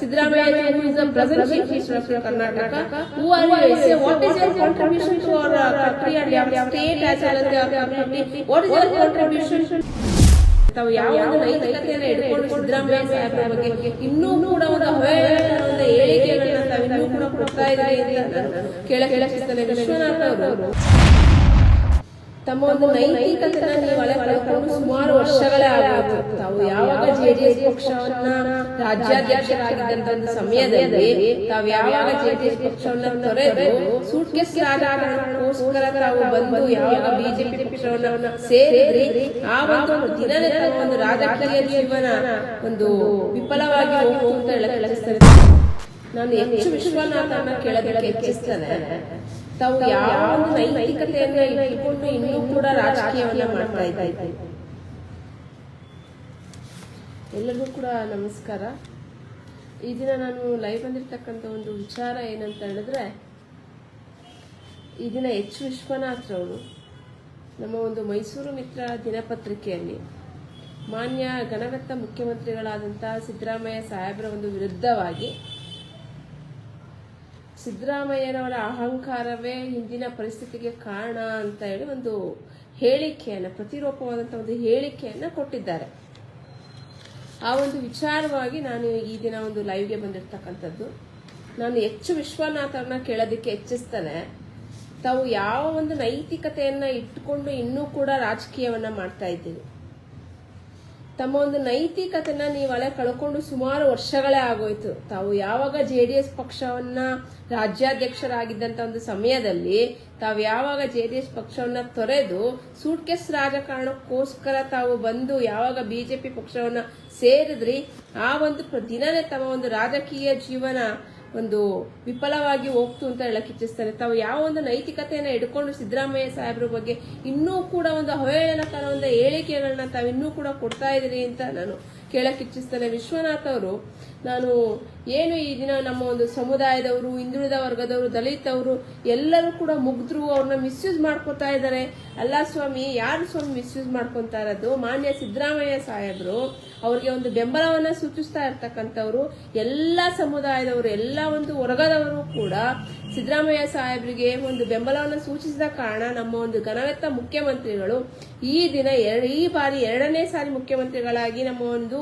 ಸಿದ್ಧರಾಬಾಯ್ಸ ಪ್ರೆಸೆನ್ಶೀಪ್ what permission what is are ಯಾವ ತಮ್ಮ ಒಂದು ನೈತಿಕತೆನ ನೀವು ಹಳೆ ಸುಮಾರು ವರ್ಷಗಳೇ ಆಗುತ್ತೆ ತಾವು ಯಾವಾಗ ಜೆಡಿಎಸ್ ಪಕ್ಷವನ್ನ ರಾಜ್ಯಾಧ್ಯಕ್ಷರಾಗಿದ್ದಂತ ಸಮಯದಲ್ಲಿ ತಾವು ಯಾವಾಗ ಜೆಡಿಎಸ್ ಪಕ್ಷವನ್ನ ತೊರೆದು ಸೂಟ್ಕೇಸ್ ರಾಜಕಾರಣಕ್ಕೋಸ್ಕರ ತಾವು ಬಂದು ಯಾವಾಗ ಬಿಜೆಪಿ ಪಕ್ಷವನ್ನ ಸೇರಿದ್ರಿ, ಆ ಒಂದು ದಿನನಿತ್ಯ ಒಂದು ರಾಜಕೀಯ ಜೀವನ ಒಂದು ವಿಫಲವಾಗಿ ಹೋಗುವಂತ ಹೇಳಕ್ ನಾನು ಹೆಚ್ಚು ವಿಶ್ವನಾಥನ ಕೇಳೋದಕ್ಕೆ ಹೆಚ್ಚಿಸ್ತೇನೆ ತಾವು ಯಾವ ಒಂದು ನೈತಿಕತೆಯನ್ನ ಇಟ್ಕೊಂಡು ಇನ್ನೂ ಕೂಡ ರಾಜಕೀಯವನ್ನ ಮಾಡ್ತಾ ಇದ್ದಾರೆ. ಎಲ್ಲರಿಗೂ ಕೂಡ ನಮಸ್ಕಾರ. ಈ ದಿನ ನಾನು ಲೈವ್ ಬಂದಿರ್ತಕ್ಕಂಥ ಒಂದು ವಿಚಾರ ಏನಂತ ಹೇಳಿದ್ರೆ ಈ ದಿನ ಎಚ್ ವಿಶ್ವನಾಥ್ ಅವರು ನಮ್ಮ ಒಂದು ಮೈಸೂರು ಮಿತ್ರ ದಿನಪತ್ರಿಕೆಯಲ್ಲಿ ಮಾನ್ಯ ಗಣಗತ್ತ ಮುಖ್ಯಮಂತ್ರಿಗಳಾದಂತಹ ಸಿದ್ದರಾಮಯ್ಯ ಸಾಹೇಬರ ಒಂದು ವಿರುದ್ಧವಾಗಿ ಸಿದ್ದರಾಮಯ್ಯನವರ ಅಹಂಕಾರವೇ ಹಿಂದಿನ ಪರಿಸ್ಥಿತಿಗೆ ಕಾರಣ ಅಂತ ಹೇಳಿ ಒಂದು ಹೇಳಿಕೆಯನ್ನು ಪ್ರತಿರೂಪವಾದಂಥ ಒಂದು ಹೇಳಿಕೆಯನ್ನು ಕೊಟ್ಟಿದ್ದಾರೆ. ಆ ಒಂದು ವಿಚಾರವಾಗಿ ನಾನು ಈ ದಿನ ಒಂದು ಲೈವ್ಗೆ ಬಂದಿರ್ತಕ್ಕಂಥದ್ದು. ನಾನು ಹೆಚ್ಚು ವಿಶ್ವನಾಥರನ್ನ ಕೇಳೋದಕ್ಕೆ ಹೆಚ್ಚಿಸ್ತಾನೆ. ತಾವು ಯಾವ ಒಂದು ನೈತಿಕತೆಯನ್ನು ಇಟ್ಟುಕೊಂಡು ಇನ್ನೂ ಕೂಡ ರಾಜಕೀಯವನ್ನ ಮಾಡ್ತಾ ಇದ್ದೀರಿ ತಮ್ಮ ಒಂದು ನೈತಿಕತೆನ ನೀವು ಅಲೆ ಕಳ್ಕೊಂಡು ಸುಮಾರು ವರ್ಷಗಳೇ ಆಗೋಯ್ತು. ತಾವು ಯಾವಾಗ ಜೆ ಡಿ ಎಸ್ ಪಕ್ಷವನ್ನ ರಾಜ್ಯಾಧ್ಯಕ್ಷರಾಗಿದ್ದಂತ ಒಂದು ಸಮಯದಲ್ಲಿ ತಾವು ಯಾವಾಗ ಜೆ ಡಿ ಎಸ್ ಪಕ್ಷವನ್ನ ತೊರೆದು ಸೂಟ್ಕೇಸ್ ರಾಜಕಾರಣಕ್ಕೋಸ್ಕರ ತಾವು ಬಂದು ಯಾವಾಗ ಬಿಜೆಪಿ ಪಕ್ಷವನ್ನ ಸೇರಿದ್ರಿ, ಆ ಒಂದು ದಿನನೇ ತಮ್ಮ ಒಂದು ರಾಜಕೀಯ ಜೀವನ ಒಂದು ವಿಫಲವಾಗಿ ಹೋಗ್ತು ಅಂತ ಹೇಳಕ್ ಇಚ್ಛಿಸ್ತಾರೆ. ತಾವು ಯಾವ ಒಂದು ನೈತಿಕತೆಯನ್ನ ಹಿಡ್ಕೊಂಡು ಸಿದ್ದರಾಮಯ್ಯ ಸಾಹೇಬ್ರ ಬಗ್ಗೆ ಇನ್ನೂ ಕೂಡ ಒಂದು ಅವಹೇಳನಕರ ಒಂದು ಹೇಳಿಕೆಗಳನ್ನ ತಾವು ಇನ್ನೂ ಕೂಡ ಕೊಡ್ತಾ ಇದ್ದೀರಿ ಅಂತ ನಾನು ಕೇಳಕ್ ಇಚ್ಛಿಸ್ತಾರೆ. ವಿಶ್ವನಾಥ್ ಅವರು, ನಾನು ಏನು ಈ ದಿನ ನಮ್ಮ ಒಂದು ಸಮುದಾಯದವರು, ಹಿಂದುಳಿದ ವರ್ಗದವರು, ದಲಿತವರು, ಎಲ್ಲರೂ ಕೂಡ ಮುಗ್ಧರು ಅವ್ರನ್ನ ಮಿಸ್ಯೂಸ್ ಮಾಡ್ಕೊತಾ ಇದ್ದಾರೆ. ಅಲ್ಲ ಸ್ವಾಮಿ, ಯಾರು ಸ್ವಾಮಿ ಮಿಸ್ಯೂಸ್ ಮಾಡ್ಕೊತಾ ಇರೋದು? ಮಾನ್ಯ ಸಿದ್ದರಾಮಯ್ಯ ಸಾಹೇಬರು ಅವ್ರಿಗೆ ಒಂದು ಬೆಂಬಲವನ್ನ ಸೂಚಿಸ್ತಾ ಇರ್ತಕ್ಕಂಥವ್ರು, ಎಲ್ಲ ಸಮುದಾಯದವರು, ಎಲ್ಲ ಒಂದು ವರ್ಗದವರು ಕೂಡ ಸಿದ್ದರಾಮಯ್ಯ ಸಾಹೇಬರಿಗೆ ಒಂದು ಬೆಂಬಲವನ್ನು ಸೂಚಿಸಿದ ಕಾರಣ ನಮ್ಮ ಒಂದು ಘನವೆತ್ತ ಮುಖ್ಯಮಂತ್ರಿಗಳು ಈ ದಿನ ಎರಡು ಈ ಬಾರಿ ಎರಡನೇ ಸಾರಿ ಮುಖ್ಯಮಂತ್ರಿಗಳಾಗಿ ನಮ್ಮ ಒಂದು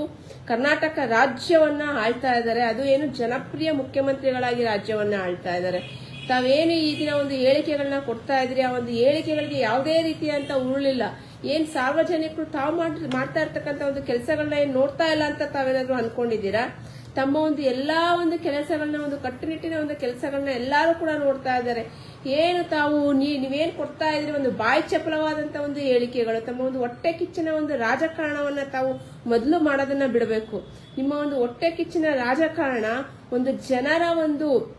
ಕರ್ನಾಟಕ ರಾಜ್ಯವನ್ನ ಆಳ್ತಾ ಇದ್ದಾರೆ. ಅದು ಏನು ಜನಪ್ರಿಯ ಮುಖ್ಯಮಂತ್ರಿಗಳಾಗಿ ರಾಜ್ಯವನ್ನ ಆಳ್ತಾ ಇದ್ದಾರೆ. ತಾವೇನು ಈ ದಿನ ಒಂದು ಹೇಳಿಕೆಗಳನ್ನ ಕೊಡ್ತಾ ಇದ್ರಿ ಆ ಒಂದು ಹೇಳಿಕೆಗಳಿಗೆ ಯಾವುದೇ ರೀತಿಯಂತ ಉರುಳಿಲ್ಲ. ಏನ್ ಸಾರ್ವಜನಿಕರು ತಾವು ಮಾಡ್- ಮಾಡ್ತಾ ಇರ್ತಕ್ಕಂಥ ಒಂದು ಕೆಲಸಗಳನ್ನ ಏನ್ ನೋಡ್ತಾ ಇಲ್ಲ ಅಂತ ತಾವೇನಾದ್ರೂ ಅನ್ಕೊಂಡಿದ್ದೀರಾ? ತಮ್ಮ ಒಂದು ಎಲ್ಲಾ ಒಂದು ಕೆಲಸಗಳನ್ನ, ಒಂದು ಕಟ್ಟುನಿಟ್ಟಿನ ಒಂದು ಕೆಲಸಗಳನ್ನ ಎಲ್ಲರೂ ಕೂಡ ನೋಡ್ತಾ ಇದ್ದಾರೆ. ಏನು ತಾವು ನೀ- ನೀವೇನ್ ಕೊಡ್ತಾ ಇದ್ರಿ ಒಂದು ಬಾಯಿ ಚಪಲವಾದಂತ ಒಂದು ಹೇಳಿಕೆಗಳು, ತಮ್ಮ ಒಂದು ಹೊಟ್ಟೆ ಕಿಚ್ಚಿನ ಒಂದು ರಾಜಕಾರಣವನ್ನ ತಾವು ಮೊದಲು ಮಾಡೋದನ್ನ ಬಿಡಬೇಕು. ನಿಮ್ಮ ಒಂದು ಹೊಟ್ಟೆ ಕಿಚ್ಚಿನ ರಾಜಕಾರಣ ಒಂದು ಜನರ ಒಂದು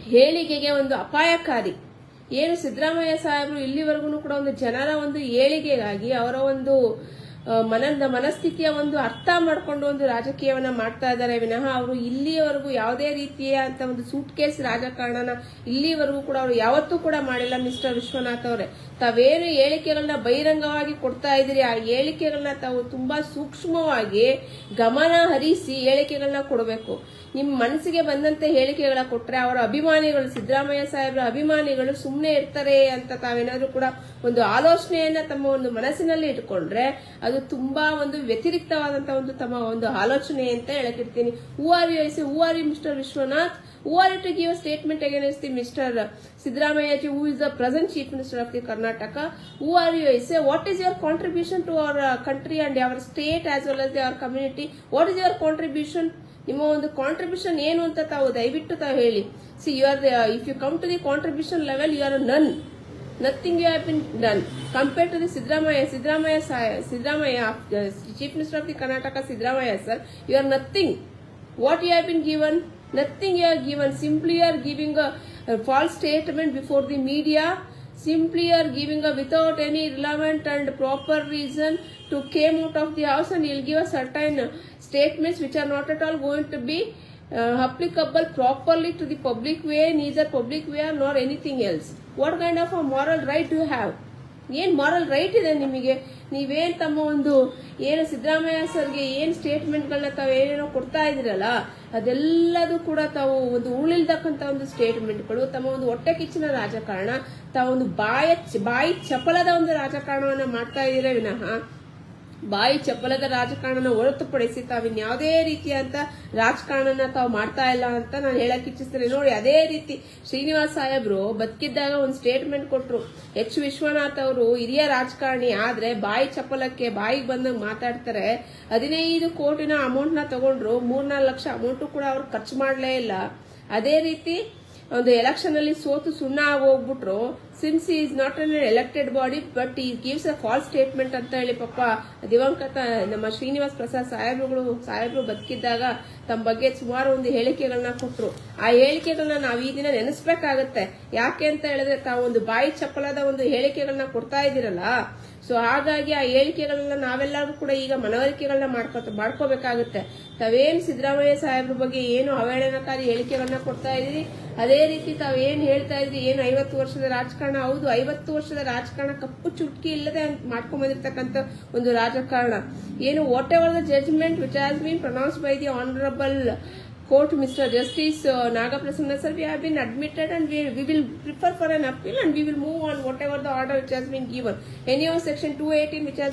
ಹೇಳಿಕೆಗೆ ಒಂದು ಅಪಾಯಕಾರಿ. ಏನು ಸಿದ್ದರಾಮಯ್ಯ ಸಾಹೇಬರು ಇಲ್ಲಿವರೆಗೂ ಕೂಡ ಒಂದು ಜನರ ಒಂದು ಏಳಿಗೆಗಾಗಿ ಅವರ ಒಂದು ಆ, ಮನ ಮನಸ್ಥಿತಿಯ ಒಂದು ಅರ್ಥ ಮಾಡಿಕೊಂಡು ಒಂದು ರಾಜಕೀಯವನ್ನ ಮಾಡ್ತಾ ಇದ್ದಾರೆ. ವಿನಃ ಅವರು ಇಲ್ಲಿಯವರೆಗೂ ಯಾವುದೇ ರೀತಿಯ ಅಂತ ಒಂದು ಸೂಟ್ ಕೇಸ್ ರಾಜಕಾರಣನ ಇಲ್ಲಿವರೆಗೂ ಕೂಡ ಅವರು ಯಾವತ್ತೂ ಕೂಡ ಮಾಡಿಲ್ಲ ಮಿಸ್ಟರ್ ವಿಶ್ವನಾಥ್ ಅವರೇ. ತಾವೇನು ಹೇಳಿಕೆಗಳನ್ನ ಬಹಿರಂಗವಾಗಿ ಕೊಡ್ತಾ ಇದ್ದೀರಿ. ಆ ಹೇಳಿಕೆಗಳನ್ನ ತಾವು ತುಂಬಾ ಸೂಕ್ಷ್ಮವಾಗಿ ಗಮನ ಹರಿಸಿ ಹೇಳಿಕೆಗಳನ್ನ ಕೊಡಬೇಕು. ನಿಮ್ಮ ಮನಸ್ಸಿಗೆ ಬಂದಂತೆ ಹೇಳಿಕೆಗಳ ಕೊಟ್ರೆ ಅವರ ಅಭಿಮಾನಿಗಳು, ಸಿದ್ದರಾಮಯ್ಯ ಸಾಹೇಬ್ರ ಅಭಿಮಾನಿಗಳು ಸುಮ್ಮನೆ ಇರ್ತಾರೆ ಅಂತ ತಾವೇನಾದರೂ ಕೂಡ ಒಂದು ಆಲೋಚನೆಯನ್ನ ತಮ್ಮ ಒಂದು ಮನಸ್ಸಿನಲ್ಲಿ ಇಟ್ಕೊಂಡ್ರೆ ಅದು ತುಂಬಾ ಒಂದು ವ್ಯತಿರಿಕ್ತವಾದಂತ ಒಂದು ತಮ್ಮ ಒಂದು ಆಲೋಚನೆ ಅಂತ ಹೇಳಕ್ಕಿರ್ತೀನಿ who are you I see who are you mister Vishwanath. Who are you to give statement against the mister Siddaramaiah ji, who is the present chief minister of the Karnataka. Who are you I say what is your contribution to our country and our state as well as our community what is your contribution ನಿಮ್ಮ ಒಂದು contribution ಏನು ಅಂತ ತಾವು ದಯವಿಟ್ಟು ತಾವು ಹೇಳಿ. See you are if you come to the contribution level you are none nothing you have been done compare to the Siddaramaiah Siddaramaiah Siddaramaiah chief minister of the Karnataka Siddaramaiah sir you are nothing what you have been given nothing you are given simply you are giving false statement before the media simply are giving a without any relevant and proper reason to came out of the house and he'll give a certain statements which are not at all going to be uh, applicable properly to the public way neither public way nor anything else. What kind of a moral right do you have ಏನ್ moral right ಇದೆ ನಿಮಗೆ? ನೀವೇನು ತಮ್ಮ ಒಂದು ಏನು ಸಿದ್ದರಾಮಯ್ಯ ಸರ್ಗೆ ಏನು ಸ್ಟೇಟ್ಮೆಂಟ್ಗಳನ್ನ ತಾವು ಏನೇನೋ ಕೊಡ್ತಾ ಇದ್ದೀರಲ್ಲ, ಅದೆಲ್ಲದೂ ಕೂಡ ತಾವು ಒಂದು ಉಳಿಲ್ದಕ್ಕಂತ ಒಂದು ಸ್ಟೇಟ್ಮೆಂಟ್ಗಳು ತಮ್ಮ ಒಂದು ಹೊಟ್ಟೆ ಕಿಚ್ಚಿನ ರಾಜಕಾರಣ ತಾವೊಂದು ಬಾಯ ಬಾಯಿ ಚಪಲದ ಒಂದು ರಾಜಕಾರಣವನ್ನ ಮಾಡ್ತಾ ಇದ್ದೀರಾ ವಿನಃ? ಬಾಯಿ ಚಪ್ಪಲದ ರಾಜಕಾರಣನ ಹೊರತುಪಡಿಸಿ ತಾವಿನ್ಯಾವುದೇ ರೀತಿಯಂತ ರಾಜಕಾರಣನ ತಾವು ಮಾಡ್ತಾ ಇಲ್ಲ ಅಂತ ನಾನು ಹೇಳಕ್ ಇಚ್ಛಿಸ್ತೇನೆ. ನೋಡಿ, ಅದೇ ರೀತಿ ಶ್ರೀನಿವಾಸ್ ಸಾಹೇಬ್ರು ಬದುಕಿದ್ದಾಗ ಒಂದು ಸ್ಟೇಟ್ಮೆಂಟ್ ಕೊಟ್ರು. ಎಚ್ ವಿಶ್ವನಾಥ್ ಅವರು ಹಿರಿಯ ರಾಜಕಾರಣಿ ಆದ್ರೆ ಬಾಯಿ ಚಪ್ಪಲಕ್ಕೆ ಬಾಯಿಗೆ ಬಂದಂಗ್ ಮಾತಾಡ್ತಾರೆ. ಹದಿನೈದು ಕೋಟಿನ ಅಮೌಂಟ್ನ ತಗೊಂಡ್ರು. ಮೂರ್ನಾಲ್ಕು ಲಕ್ಷ ಅಮೌಂಟ್ ಕೂಡ ಅವ್ರು ಖರ್ಚು ಮಾಡಲೇ ಇಲ್ಲ. ಅದೇ ರೀತಿ ಒಂದು ಎಲೆಕ್ಷನ್ ಅಲ್ಲಿ ಸೋತು ಸುಣ್ಣ ಆಗೋಗ್ಬಿಟ್ರು since is not an elected body but he gives a false statement ಅಂತ ಹೇಳಿ ಪಾಪ ದಿವಂಗತ, ನಮ್ಮ ಶ್ರೀನಿವಾಸ್ ಪ್ರಸಾದ್ ಸಾಹೇಬ್ರುಗಳು, ಸಾಹೇಬ್ರು ಬದುಕಿದ್ದಾಗ ತಮ್ಮ ಬಗ್ಗೆ ಸುಮಾರು ಒಂದು ಹೇಳಿಕೆಗಳನ್ನ ಕೊಟ್ಟರು ಆ ಹೇಳಿಕೆಗಳನ್ನ ನಾವು ಈ ದಿನ ನೆನೆಸ್ಬೇಕಾಗತ್ತೆ. ಯಾಕೆ ಅಂತ ಹೇಳಿದ್ರೆ ತಾವು ಒಂದು ಬಾಯಿ ಚಪ್ಪಲದ ಒಂದು ಹೇಳಿಕೆಗಳನ್ನ ಕೊಡ್ತಾ ಇದ್ದೀರಲ್ಲ? ಸೊ ಹಾಗಾಗಿ ಆ ಹೇಳಿಕೆಗಳನ್ನ ನಾವೆಲ್ಲರೂ ಕೂಡ ಈಗ ಮನವರಿಕೆಗಳನ್ನ ಮಾಡ್ಕೊ ಮಾಡ್ಕೋಬೇಕಾಗುತ್ತೆ. ತಾವೇನ್ ಸಿದ್ದರಾಮಯ್ಯ ಸಾಹೇಬ್ರ ಬಗ್ಗೆ ಏನು ಅವಹೇಳನಕಾರಿ ಹೇಳಿಕೆಗಳನ್ನ ಕೊಡ್ತಾ ಇದ್ದೀರಿ? ಅದೇ ರೀತಿ ತಾವೇನ್ ಹೇಳ್ತಾ ಇದ್ರಿ? ಏನು ಐವತ್ತು ವರ್ಷದ ರಾಜಕಾರಣ ಹೌದು ಐವತ್ತು ವರ್ಷದ ರಾಜಕಾರಣ ಕಪ್ಪು ಚುಟ್ಕಿ ಇಲ್ಲದೆ ಮಾಡ್ಕೊಂಡ್ ಬಂದಿರತಕ್ಕಂತ ಒಂದು ರಾಜಕಾರಣ. ಏನು whatever the judgment which has been pronounce by the honourable court mister justice Nagaprasanna sir we we been admitted and and we, prefer will prefer for an appeal and we will move on whatever the order which has been given. Anyhow section 218 which has been